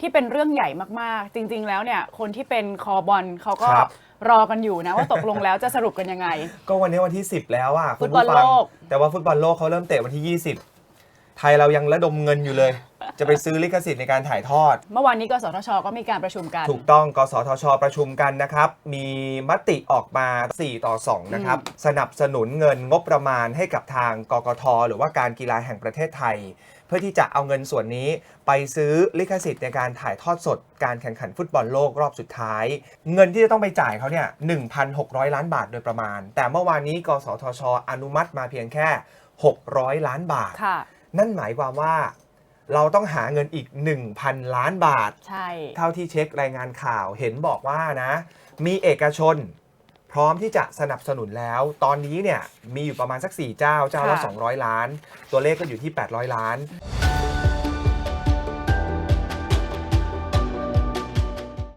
ที่เป็นเรื่องใหญ่มากๆ จริง ๆ แล้วเนี่ยคนที่เป็นคอบอลเขาก็ครับ รอกันอยู่นะว่าตกลงแล้วจะสรุปกันยังไง ก็วันนี้วันที่ 10 แล้วอะคุณฟุตบอลผู้ฟังโลก แต่ว่าฟุตบอลโลกเขาเริ่มเตะวันที่ 20 ไทยเรายังระดมเงินอยู่เลย จะไปซื้อลิขสิทธิ์ในการถ่ายทอด เมื่อวานนี้กสทช ก็มีการประชุมกัน ถูกต้อง กสทช ประชุมกันนะครับ มีมติออกมา 4 ต่อ 2 นะครับ สนับสนุนเงินงบประมาณให้กับทางกกท หรือว่าการกีฬาแห่งประเทศไทย เพื่อที่จะเอาเงินส่วนนี้ไปซื้อลิขสิทธิ์ในการถ่ายทอดสด การแข่งขันฟุตบอลโลกรอบสุดท้าย เงินที่จะต้องไปจ่ายเขาเนี่ย 1,600 ล้านบาทโดยประมาณ แต่เมื่อวานนี้ กสทช อนุมัติมาเพียงแค่ 600 ล้านบาทค่ะนั่นหมายความว่า เราต้องหาเงินอีก 1,000 ล้านบาท ใช่ เท่าที่เช็ครายงานข่าวเห็นบอกว่านะ มีเอกชน พร้อมที่จะสนับสนุนแล้ว ตอนนี้เนี่ยมีอยู่ประมาณสัก 4 เจ้าเจ้าละ ค่ะ 200 ล้าน ตัวเลขก็อยู่ที่ 800 ล้าน